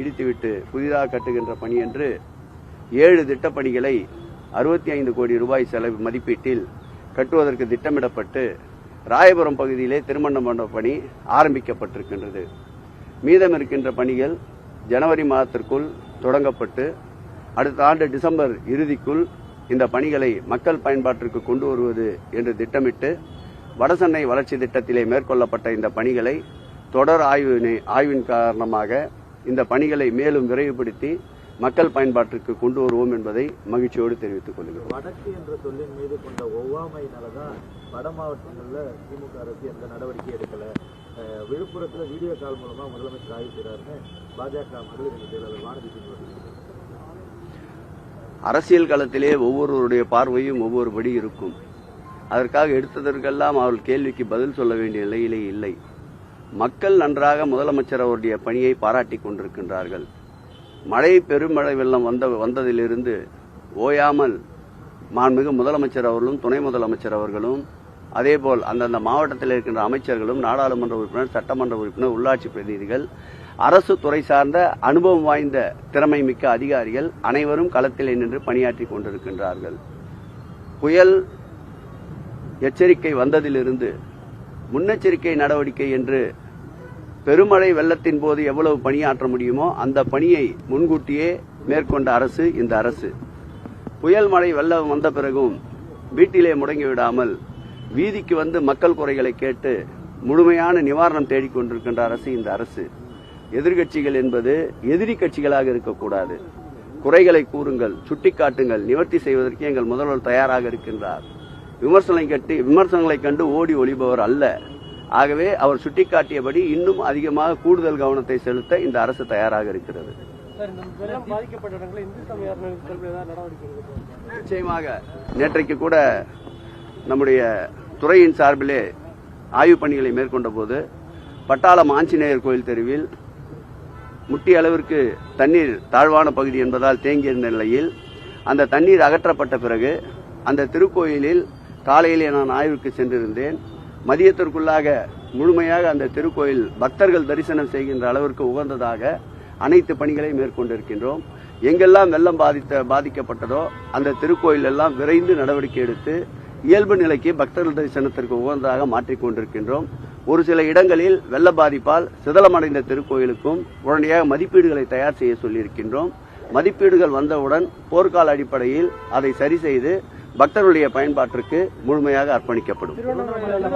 இடித்துவிட்டு புதிதாக கட்டுகின்ற பணி என்று ஏழு திட்டப்பணிகளை அறுபத்தி ஐந்து கோடி ரூபாய் செலவு மதிப்பீட்டில் கட்டுவதற்கு திட்டமிடப்பட்டு ராயபுரம் பகுதியிலே திருமண மண்டப பணி ஆரம்பிக்கப்பட்டிருக்கின்றது. மீதம் இருக்கின்ற பணிகள் ஜனவரி மாதத்திற்குள் தொடங்கப்பட்டு அடுத்த ஆண்டு டிசம்பர் இறுதிக்குள் இந்த பணிகளை மக்கள் பயன்பாட்டிற்கு கொண்டு வருவது என்று திட்டமிட்டு வடசென்னை வளர்ச்சி திட்டத்திலே மேற்கொள்ளப்பட்ட இந்த பணிகளை தொடர் ஆய்வினை ஆய்வின் காரணமாக இந்த பணிகளை மேலும் விரைவுபடுத்தி மக்கள் பயன்பாட்டிற்கு கொண்டு வருவோம் என்பதை மகிழ்ச்சியோடு தெரிவித்துக் கொள்கிறோம். வடக்கு என்ற சொல்லின் மீது கொண்ட ஒவ்வாமையினாலதான் வட மாவட்டங்கள்ல திமுக அரசு எந்த நடவடிக்கை எடுக்கல. விழுப்புரத்துல வீடியோ கால் மூலமா முதலமைச்சர் ஆய்வு செய்றாருன்னு பாஜக மகளிர் செயலாளர் வானதி அரசியல் களத்திலே ஒவ்வொருவருடைய பார்வையும் ஒவ்வொருபடி இருக்கும். அதற்காக எடுத்ததற்கெல்லாம் அவர்கள் கேள்விக்கு பதில் சொல்ல வேண்டிய நிலையிலே இல்லை. மக்கள் நன்றாக முதலமைச்சர் அவருடைய பணியை பாராட்டி கொண்டிருக்கின்றார்கள். மழை பெருமழை வெள்ளம் வந்த வந்ததிலிருந்து ஓயாமல் மாண்புமிகு முதலமைச்சர் அவர்களும் துணை முதலமைச்சர் அவர்களும் அதேபோல் அந்தந்த மாவட்டத்தில் இருக்கின்ற அமைச்சர்களும் நாடாளுமன்ற உறுப்பினர் சட்டமன்ற உறுப்பினர் உள்ளாட்சி பிரதிநிதிகள் அரசு துறை சார்ந்த அனுபவம் வாய்ந்த திறமை மிக்க அதிகாரிகள் அனைவரும் களத்திலே நின்று பணியாற்றி கொண்டிருக்கின்றார்கள். புயல் எச்சரிக்கை வந்ததிலிருந்து முன்னெச்சரிக்கை நடவடிக்கை என்று பெருமழை வெள்ளத்தின் போது எவ்வளவு பணியாற்ற முடியுமோ அந்த பணியை முன்கூட்டியே மேற்கொண்ட அரசு இந்த அரசு. புயல் மழை வெள்ளம் வந்த பிறகும் வீட்டிலே முடங்கி விடாமல் வீதிக்கு வந்து மக்கள் குறைகளை கேட்டு முழுமையான நிவாரணம் தேடிக் கொண்டிருக்கின்ற அரசு இந்த அரசு. எதிர்க்கட்சிகள் என்பது எதிரி கட்சிகளாக இருக்கக்கூடாது. குறைகளை கூறுங்கள் சுட்டிக்காட்டுங்கள் நிவர்த்தி செய்வதற்கு எங்கள் முதல்வர் தயாராக இருக்கின்றார். விமர்சனங்களை கட்டி விமர்சனங்களை கண்டு ஓடி ஒளிபவர் அல்ல. ஆகவே அவர் சுட்டிக்காட்டியபடி இன்னும் அதிகமாக கூடுதல் கவனத்தை செலுத்த இந்த அரசு தயாராக இருக்கிறது. நிச்சயமாக. நேற்றைக்கு கூட நம்முடைய துறையின் சார்பிலே ஆய்வுப் பணிகளை மேற்கொண்ட போது பட்டாளம் ஆஞ்சநேயர் கோயில் தெருவில் முட்டி அளவிற்கு தண்ணீர் தாழ்வான பகுதி என்பதால் தேங்கியிருந்த நிலையில் அந்த தண்ணீர் அகற்றப்பட்ட பிறகு அந்த திருக்கோயிலில் காலையிலே நான் ஆய்வுக்கு சென்றிருந்தேன். மதியத்திற்குள்ளாக முழுமையாக அந்த திருக்கோயில் பக்தர்கள் தரிசனம் செய்கின்ற அளவிற்கு உகந்ததாக அனைத்து பணிகளை மேற்கொண்டிருக்கின்றோம். எங்கெல்லாம் வெள்ளம் பாதித்த பாதிக்கப்பட்டதோ அந்த திருக்கோயில் எல்லாம் விரைந்து நடவடிக்கை எடுத்து இயல்பு நிலைக்கு பக்தர்கள் தரிசனத்திற்கு உகந்ததாக மாற்றிக்கொண்டிருக்கின்றோம் ஒரு சில இடங்களில் வெள்ள பாதிப்பால் சிதலமடைந்த திருக்கோயிலுக்கும் உடனடியாக மதிப்பீடுகளை தயார் செய்ய சொல்லியிருக்கின்றோம். மதிப்பீடுகள் வந்தவுடன் போர்க்கால அடிப்படையில் அதை சரி செய்து பக்தர்களுடைய பயன்பாட்டிற்கு முழுமையாக அர்ப்பணிக்கப்படும்.